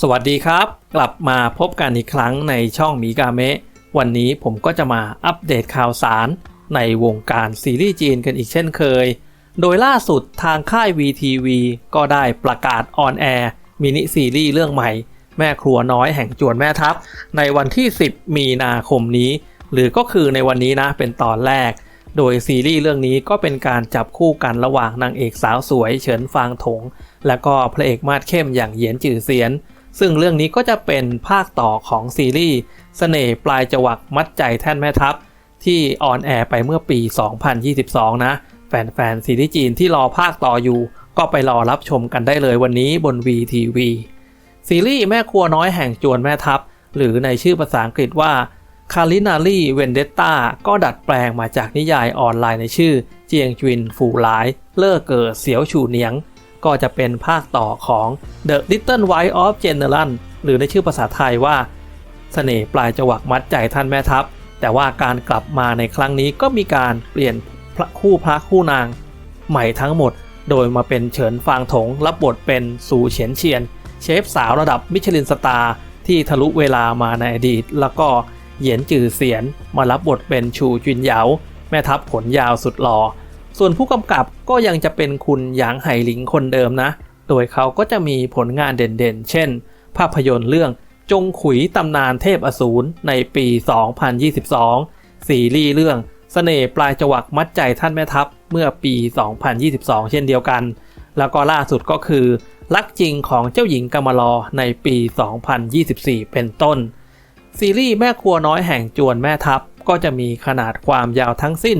สวัสดีครับ กลับมาพบกันอีกครั้งในช่องมีกาเมะวันนี้ผมก็จะมาอัปเดตข่าวสาร ในวงการซีรีส์จีนกันอีกเช่นเคย โดยล่าสุดทางค่าย VTV ก็ได้ประกาศออนแอร์มินิซีรีส์เรื่องใหม่ แม่ครัวน้อยแห่งจวนแม่ทัพ ในวันที่ 10 มีนาคมนี้ หรือก็คือในวันนี้นะเป็นตอนแรก โดยซีรีส์เรื่องนี้ก็เป็นการจับคู่กันระหว่างนางเอกสาวสวยเฉินฟางถง และก็พระเอกมาดเข้มอย่างเหยียนจือเสียน ซึ่งเรื่องนี้ก็จะเป็นภาคต่อของซีรีส์เสน่ห์ปลายจวักมัดใจแท่นแม่ทัพ ที่ออนแอร์ไปเมื่อปี 2022 นะ แฟนๆซีรีส์จีนที่รอภาคต่ออยู่ ก็ไปรอรับชมกันได้เลยวันนี้บน VTV ซีรีส์แม่ครัวน้อยแห่งจวนแม่ทัพ หรือในชื่อภาษาอังกฤษว่า c a l i n a r y Vendetta ก็ดัดแปลงมาจากนิยายออนไลน์ในชื่อ เจียงจวินฝูหลาย เล่อเกิดเสียวฉูเนียง ก็จะเป็นภาคต่อของ The Little Wife of General หรือในชื่อภาษาไทยว่าเสน่ห์ปลายจวักมัดใจท่านแม่ทัพ แต่ว่าการกลับมาในครั้งนี้ก็มีการเปลี่ยนพระคู่พระคู่นาง ใหม่ทั้งหมด โดยมาเป็นเฉินฟางถงรับบทเป็นสูเฉียนเชียน เชฟสาวระดับมิชลินสตาร์ที่ทะลุเวลามาในอดีต แล้วก็เหยียนจือเสียนมารับบทเป็นชูจุนเหยาแม่ทัพขนยาวสุดหล่อ ส่วนผู้กำกับก็ยังจะเป็นคุณหยางไห่หลิงคนเดิมนะ โดยเขาก็จะมีผลงานเด่นๆ เช่น ภาพยนตร์เรื่องจงขุยตำนานเทพอสูรในปี 2022 ซีรีส์เรื่องเสน่ห์ปลายจวักมัดใจท่านแม่ทัพเมื่อปี 2022 เช่นเดียวกัน แล้วก็ล่าสุดก็คือรักจริงของเจ้าหญิงกำมลอในปี 2024 เป็นต้น ซีรีส์แม่ครัวน้อยแห่งจวนแม่ทัพก็จะมีขนาดความยาวทั้งสิ้น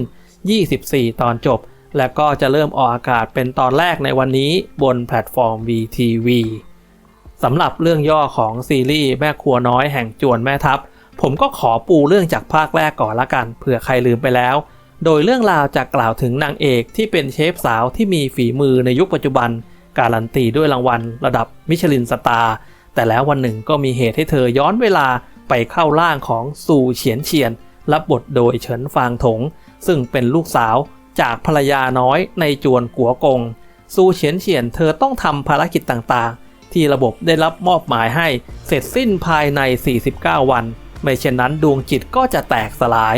24 ตอนจบ และก็จะเริ่มออกอากาศเป็นตอนแรกในวันนี้บนแพลตฟอร์ม VTV สำหรับเรื่องย่อของซีรีส์แม่ครัวน้อยแห่งจวนแม่ทัพ ผมก็ขอปูเรื่องจากภาคแรกก่อนละกันเผื่อใครลืมไปแล้ว โดยเรื่องราวจะกล่าวถึงนางเอกที่เป็นเชฟสาวที่มีฝีมือในยุคปัจจุบัน การันตีด้วยรางวัล ระดับมิชลินสตาร์แต่แล้ววันหนึ่งก็มีเหตุให้เธอย้อนเวลาไปเข้าร่างของซูเฉียนเฉียน รับบทโดยเฉินฟางถง ซึ่งเป็นลูกสาวจากภรรยาน้อยในจวนกัวกงซูเฉียนเฉียนเธอต้องทำภารกิจต่างๆ ที่ระบบได้รับมอบหมายให้เสร็จสิ้นภายใน 49 วัน ไม่เช่นนั้นดวงจิตก็จะแตกสลาย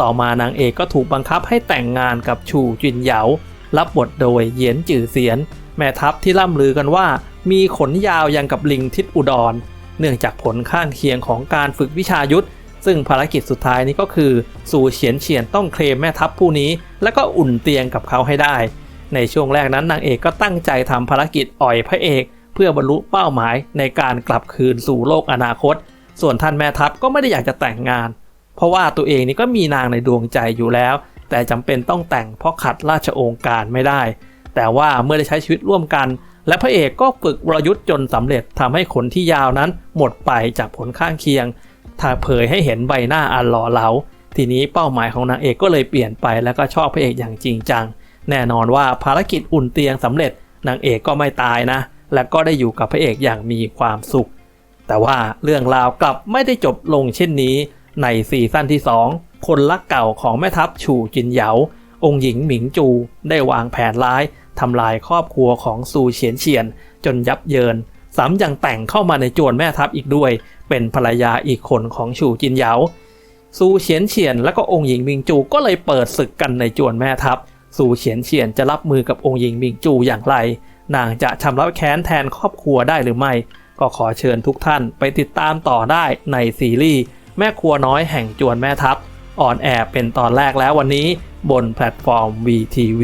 ต่อมานางเอกก็ถูกบังคับให้แต่งงานกับชูจินเหยา รับบทโดยเหยียนจือเสียน แม่ทัพที่ล่ำลือกันว่า มีขนยาวยังกับลิงทิศอุดร เนื่องจากผลข้างเคียงของการฝึกวิชายุทธ ซึ่งภารกิจสุดท้ายนี้ก็คือสู่เฉียนเฉียนต้องเคลมแม่ทัพผู้นี้ แล้วก็อุ่นเตียงกับเขาให้ได้ ในช่วงแรกนั้นนางเอกก็ตั้งใจทำภารกิจอ่อยพระเอก เพื่อบรรลุเป้าหมายในการกลับคืนสู่โลกอนาคต ส่วนท่านแม่ทัพก็ไม่ได้อยากจะแต่งงาน เพราะว่าตัวเองนี่ก็มีนางในดวงใจอยู่แล้ว แต่จำเป็นต้องแต่งเพราะขัดราชโองการไม่ได้ แต่ว่าเมื่อได้ใช้ชีวิตร่วมกันและพระเอกก็ฝึกวรยุทธ์จนสำเร็จทำให้ขนที่ยาวนั้นหมดไปจากผลข้างเคียง ถ้าเผยให้เห็นใบหน้าอันหล่อเหลา ทีนี้เป้าหมายของนางเอกก็เลยเปลี่ยนไปแล้วก็ชอบพระเอกอย่างจริงจัง แน่นอนว่าภารกิจอุ่นเตียงสำเร็จนางเอกก็ไม่ตายนะ และก็ได้อยู่กับพระเอกอย่างมีความสุข แต่ว่าเรื่องราวกลับไม่ได้จบลงเช่นนี้ในซีซั่นที่ 2 คนรักเก่าของแม่ทัพฉูจินเหยา องค์หญิงหมิงจูได้วางแผนร้ายทำลายครอบครัวของซูเฉียนเฉียน จนยับเยินซ้ำยังแต่งเข้ามาในจวนแม่ทัพอีกด้วย เป็นภรรยาอีกคนของฉูจินเหยาซูเฉียนเฉียนและก็องค์หญิงมิงจูก็เลยเปิดศึกกันในจวนแม่ทัพซูเฉียนเฉียนจะรับมือกับองค์หญิงมิงจูอย่างไร นางจะชำระแค้นแทนครอบครัวได้หรือไม่ ก็ขอเชิญทุกท่านไปติดตามต่อได้ในซีรีส์แม่ครัวน้อยแห่งจวนแม่ทัพออนแอร์เป็นตอนแรกแล้ววันนี้บนแพลตฟอร์ม VTV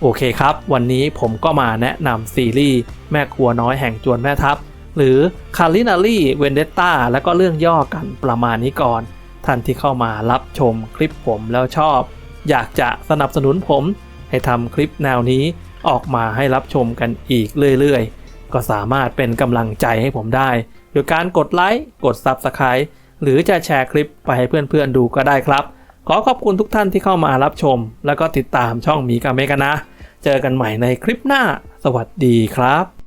โอเคครับ วันนี้ผมก็มาแนะนำซีรีส์แม่ครัวน้อยแห่งจวนแม่ทัพ หรือ c a l i n a r y Vendetta แล้วก็เรื่องย่อกันประมาณนี้ก่อน ท่านที่เข้ามารับชมคลิปผมแล้วชอบ อยากจะสนับสนุนผม ให้ทำคลิปแนวนี้ออกมาให้รับชมกันอีกเรื่อยๆ ก็สามารถเป็นกำลังใจให้ผมได้ โดยการกดไลค์กด Subscribe หรือจะแชร์คลิปไปให้เพื่อนๆดูก็ได้ครับ ขอขอบคุณทุกท่านที่เข้ามารับชม แล้วก็ติดตามช่องมีกาเมกันนะ เจอกันใหม่ในคลิปหน้า สวัสดีครับ